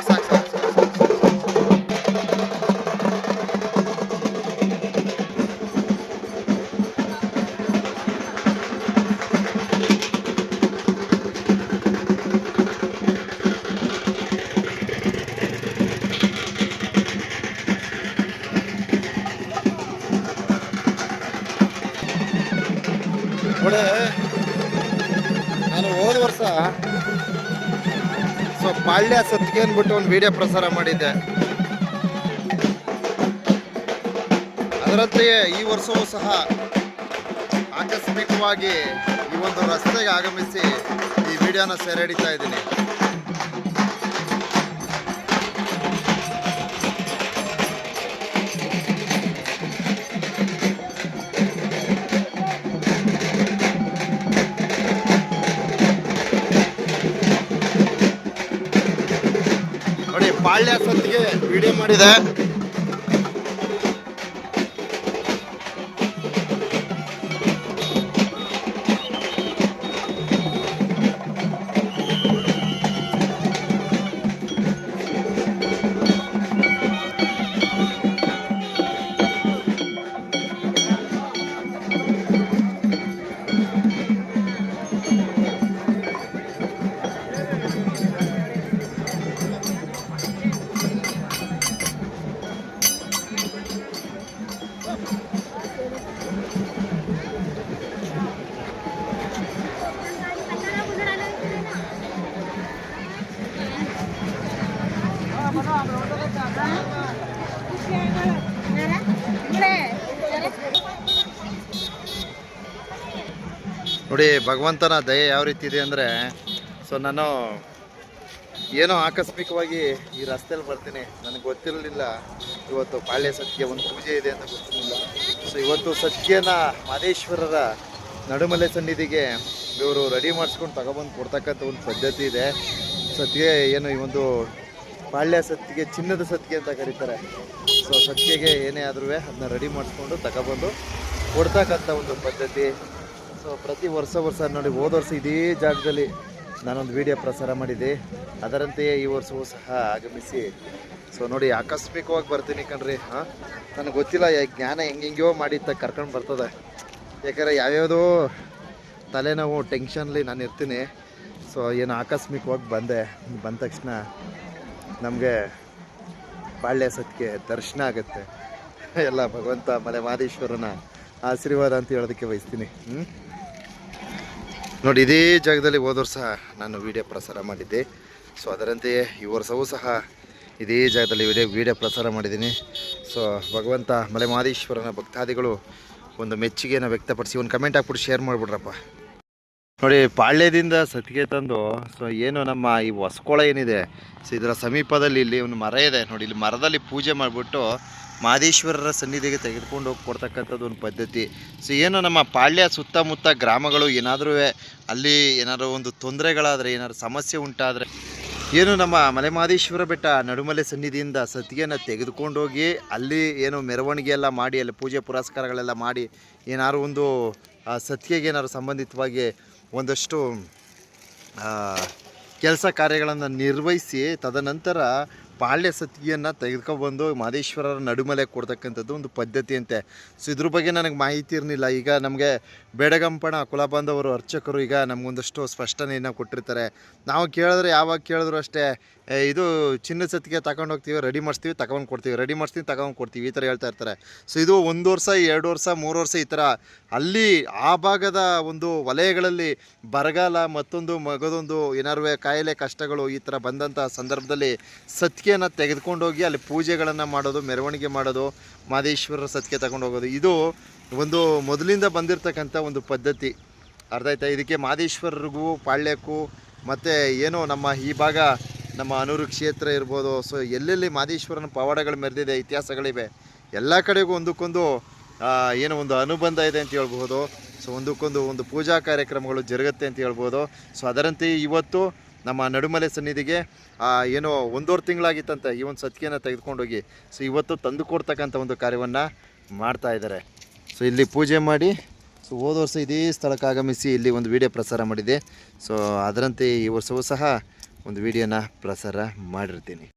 ಸಾಕು ಸಾಕು ಸಾಕು ನೋಡಿ ನಾನು ಹೋದ ವರ್ಷ ಸೊ ಪಾಳ್ಯ ಸತ್ತಿಗೆ ಅಂದ್ಬಿಟ್ಟು ಒಂದು ವಿಡಿಯೋ ಪ್ರಸಾರ ಮಾಡಿದ್ದೆ. ಅದರಂತೆಯೇ ಈ ವರ್ಷವೂ ಸಹ ಆಕಸ್ಮಿಕವಾಗಿ ಈ ಒಂದು ರಸ್ತೆಗೆ ಆಗಮಿಸಿ ಈ ವಿಡಿಯೋನ ಸೆರೆ ಹಿಡಿತಾ ಇದ್ದೀನಿ. ಪಾಳ್ಯ ಸತ್ತಿಗೆ ವಿಡಿಯೋ ಮಾಡಿದೆ. ನೋಡಿ, ಭಗವಂತನ ದಯೆ ಯಾವ ರೀತಿ ಇದೆ ಅಂದರೆ, ಸೊ ನಾನು ಏನೋ ಆಕಸ್ಮಿಕವಾಗಿ ಈ ರಸ್ತೆಯಲ್ಲಿ ಬರ್ತೀನಿ. ನನಗೆ ಗೊತ್ತಿರಲಿಲ್ಲ ಇವತ್ತು ಪಾಳ್ಯ ಸತ್ಯ, ಒಂದು ಪೂಜೆ ಇದೆ ಅಂತ ಗೊತ್ತಿರಲಿಲ್ಲ. ಸೊ ಇವತ್ತು ಸತ್ಯನ ಮಾದೇಶ್ವರರ ನಡುಮಲೆ ಸನ್ನಿಧಿಗೆ ಇವರು ರೆಡಿ ಮಾಡಿಸ್ಕೊಂಡು ತಗೊಬಂದು ಕೊಡ್ತಕ್ಕಂಥ ಒಂದು ಪದ್ಧತಿ ಇದೆ. ಸತ್ಯ ಏನು ಈ ಒಂದು ಪಾಳ್ಯ ಸತ್ತಿಗೆ ಚಿನ್ನದ ಸತ್ತಿಗೆ ಅಂತ ಕರೀತಾರೆ. ಸೊ ಸತ್ಯಗೆ ಏನೇ ಆದ್ರೂ ಅದನ್ನ ರೆಡಿ ಮಾಡಿಸ್ಕೊಂಡು ತಗೊಬಂದು ಕೊಡ್ತಕ್ಕಂಥ ಒಂದು ಪದ್ಧತಿ. ಸೊ ಪ್ರತಿ ವರ್ಷ ವರ್ಷ ನೋಡಿ ಹೋದ ವರ್ಷ ಇದೇ ಜಾಗದಲ್ಲಿ ನಾನೊಂದು ವಿಡಿಯೋ ಪ್ರಸಾರ ಮಾಡಿದೆ. ಅದರಂತೆಯೇ ಈ ವರ್ಷವೂ ಸಹ ಆಗಮಿಸಿ. ಸೊ ನೋಡಿ, ಆಕಸ್ಮಿಕವಾಗಿ ಬರ್ತೀನಿ ಕಣ್ರಿ. ಹಾಂ? ನನಗೆ ಗೊತ್ತಿಲ್ಲ ಜ್ಞಾನ ಮಾಡಿ ತ ಕರ್ಕೊಂಡು ಬರ್ತದೆ. ಯಾಕಂದರೆ ಯಾವ್ಯಾವುದೋ ತಲೆನೋವು ಟೆನ್ಷನ್ಲಿ ನಾನು ಇರ್ತೀನಿ. ಸೊ ಏನು ಆಕಸ್ಮಿಕವಾಗಿ ಬಂದೆ. ಬಂದ ತಕ್ಷಣ ನಮಗೆ ಬಾಳ್ಯ ಸತ್ಗೆ ದರ್ಶನ ಆಗುತ್ತೆ. ಎಲ್ಲ ಭಗವಂತ ಮಲೆ ಮಾದೇಶ್ವರನ ಆಶೀರ್ವಾದ ಅಂತ ಹೇಳೋದಕ್ಕೆ ಬಯಸ್ತೀನಿ. ಹ್ಞೂ ನೋಡಿ, ಇದೇ ಜಾಗದಲ್ಲಿ ಹೋದ ಸಹ ನಾನು ವಿಡಿಯೋ ಪ್ರಸಾರ ಮಾಡಿದ್ದೆ. ಸೊ ಅದರಂತೆಯೇ ಈ ವರ್ಷವೂ ಸಹ ಇದೇ ಜಾಗದಲ್ಲಿ ವಿಡಿಯೋ ವಿಡಿಯೋ ಪ್ರಸಾರ ಮಾಡಿದ್ದೀನಿ. ಸೊ ಭಗವಂತ ಮಲೆ ಮಾದೇಶ್ವರನ ಭಕ್ತಾದಿಗಳು ಒಂದು ಮೆಚ್ಚುಗೆಯನ್ನು ವ್ಯಕ್ತಪಡಿಸಿ, ಒಂದು ಕಮೆಂಟ್ ಹಾಕ್ಬಿಟ್ಟು ಶೇರ್ ಮಾಡಿಬಿಡ್ರಪ್ಪ. ನೋಡಿ, ಪಾಳ್ಯದಿಂದ ಸತ್ಗೆ ತಂದು ಸೊ ಏನು ನಮ್ಮ ಈ ಹೊಸಕೊಳ ಏನಿದೆ ಸೊ ಇದರ ಸಮೀಪದಲ್ಲಿ ಇಲ್ಲಿ ಒಂದು ಮರ ಇದೆ. ನೋಡಿ, ಇಲ್ಲಿ ಮರದಲ್ಲಿ ಪೂಜೆ ಮಾಡಿಬಿಟ್ಟು ಮಾದೇಶ್ವರರ ಸನ್ನಿಧಿಗೆ ತೆಗೆದುಕೊಂಡು ಹೋಗಿ ಕೊಡ್ತಕ್ಕಂಥದ್ದು ಒಂದು ಪದ್ಧತಿ. ಸೊ ಏನು ನಮ್ಮ ಪಾಳ್ಯ ಸುತ್ತಮುತ್ತ ಗ್ರಾಮಗಳು ಏನಾದರೂ, ಅಲ್ಲಿ ಏನಾದರೂ ಒಂದು ತೊಂದರೆಗಳಾದರೆ, ಏನಾದ್ರು ಸಮಸ್ಯೆ ಉಂಟಾದರೆ, ಏನು ನಮ್ಮ ಮಲೆಮಾದೇಶ್ವರ ಬೆಟ್ಟ ನಡುಮಲೆ ಸನ್ನಿಧಿಯಿಂದ ಸತ್ತಿಗೆನ ತೆಗೆದುಕೊಂಡೋಗಿ ಅಲ್ಲಿ ಏನು ಮೆರವಣಿಗೆ ಎಲ್ಲ ಮಾಡಿ, ಅಲ್ಲಿ ಪೂಜೆ ಪುರಸ್ಕಾರಗಳೆಲ್ಲ ಮಾಡಿ, ಏನಾದ್ರು ಒಂದು ಸತ್ಯಗೆ ಏನಾದ್ರು ಸಂಬಂಧಿತವಾಗಿ ಒಂದಷ್ಟು ಕೆಲಸ ಕಾರ್ಯಗಳನ್ನು ನಿರ್ವಹಿಸಿ ತದನಂತರ ಪಾಳ್ಯ ಸತ್ತಿಗೆಯನ್ನು ತೆಗೆದುಕೊಬಂದು ಮಾದೇಶ್ವರರ ನಡುಮಲೆ ಕೊಡ್ತಕ್ಕಂಥದ್ದು ಒಂದು ಪದ್ಧತಿ ಅಂತೆ. ಸೊ ಇದ್ರ ಬಗ್ಗೆ ನನಗೆ ಮಾಹಿತಿ ಇರಲಿಲ್ಲ ಈಗ ನಮಗೆ ಬೇಡಗಂಪಣ ಕುಲಬಾಂಧವರು ಅರ್ಚಕರು ಈಗ ನಮಗೊಂದಷ್ಟು ಸ್ಪಷ್ಟನೆಯನ್ನು ಕೊಟ್ಟಿರ್ತಾರೆ. ನಾವು ಕೇಳಿದ್ರೆ ಯಾವಾಗ ಕೇಳಿದ್ರು ಅಷ್ಟೇ ಇದು ಚಿನ್ನ ಸತ್ತಿಗೆ ತಗೊಂಡು ಹೋಗ್ತೀವಿ ರೆಡಿ ಮಾಡಿಸ್ತೀವಿ, ತಗೊಂಡು ಕೊಡ್ತೀವಿ ರೆಡಿ ಮಾಡಿಸ್ತೀವಿ, ತಗೊಂಡು ಕೊಡ್ತೀವಿ, ಈ ಥರ ಹೇಳ್ತಾ ಇರ್ತಾರೆ. ಸೊ ಇದು ಒಂದು ವರ್ಷ, ಎರಡು ವರ್ಷ, ಮೂರು ವರ್ಷ ಈ ಥರ ಅಲ್ಲಿ ಆ ಭಾಗದ ಒಂದು ವಲಯಗಳಲ್ಲಿ ಬರಗಾಲ ಮತ್ತೊಂದು ಮಗದೊಂದು ಏನಾರು ಕಾಯಿಲೆ, ಕಷ್ಟಗಳು ಈ ಥರ ಬಂದಂಥ ಸಂದರ್ಭದಲ್ಲಿ ಸತ್ತಿಗೆಯನ್ನು ತೆಗೆದುಕೊಂಡೋಗಿ ಅಲ್ಲಿ ಪೂಜೆಗಳನ್ನು ಮಾಡೋದು, ಮೆರವಣಿಗೆ ಮಾಡೋದು ಮಾದೇಶ್ವರರ ಸತ್ಕೆ ತಗೊಂಡು ಹೋಗೋದು. ಇದು ಒಂದು ಮೊದಲಿಂದ ಬಂದಿರತಕ್ಕಂಥ ಒಂದು ಪದ್ಧತಿ. ಅರ್ಥ ಆಯ್ತಾ? ಇದಕ್ಕೆ ಮಾದೇಶ್ವರರಿಗೂ ಪಾಳ್ಯಕ್ಕೂ, ಮತ್ತು ಏನು ನಮ್ಮ ಈ ಭಾಗ, ನಮ್ಮ ಅನೂರು ಕ್ಷೇತ್ರ ಇರ್ಬೋದು, ಸೊ ಎಲ್ಲೆಲ್ಲಿ ಮಾದೇಶ್ವರನ ಪವಾಡಗಳು ಮೆರೆದಿದೆ, ಇತಿಹಾಸಗಳಿವೆ, ಎಲ್ಲ ಕಡೆಗೂ ಒಂದಕ್ಕೊಂದು ಏನೋ ಒಂದು ಅನುಬಂಧ ಇದೆ ಅಂತ ಹೇಳ್ಬೋದು ಸೊ ಒಂದಕ್ಕೊಂದು ಒಂದು ಪೂಜಾ ಕಾರ್ಯಕ್ರಮಗಳು ಜರುಗುತ್ತೆ ಅಂತ ಹೇಳ್ಬೋದು. ಸೊ ಅದರಂತೆ ಇವತ್ತು ನಮ್ಮ ನಡುಮಲೆ ಸನ್ನಿಧಿಗೆ ಏನೋ ಒಂದೂವರೆ ತಿಂಗಳಾಗಿತ್ತಂತೆ ಈ ಒಂದು ಸತ್ಕೆಯನ್ನು ತೆಗೆದುಕೊಂಡೋಗಿ. ಸೊ ಇವತ್ತು ತಂದು ಕೊಡ್ತಕ್ಕಂಥ ಒಂದು ಕಾರ್ಯವನ್ನು ಮಾಡ್ತಾ ಇದ್ದಾರೆ. ಸೊ ಇಲ್ಲಿ ಪೂಜೆ ಮಾಡಿ ಸೊ ಹೋದ ವರ್ಷ ಇದೇ ಸ್ಥಳಕ್ಕೆ ಆಗಮಿಸಿ ಇಲ್ಲಿ ಒಂದು ವಿಡಿಯೋ ಪ್ರಸಾರ ಮಾಡಿದೆ ಸೊ ಅದರಂತೆ ಈ ವರ್ಷವೂ ಸಹ ಒಂದು ವಿಡಿಯೋನ ಪ್ರಸಾರ ಮಾಡಿರ್ತೀನಿ.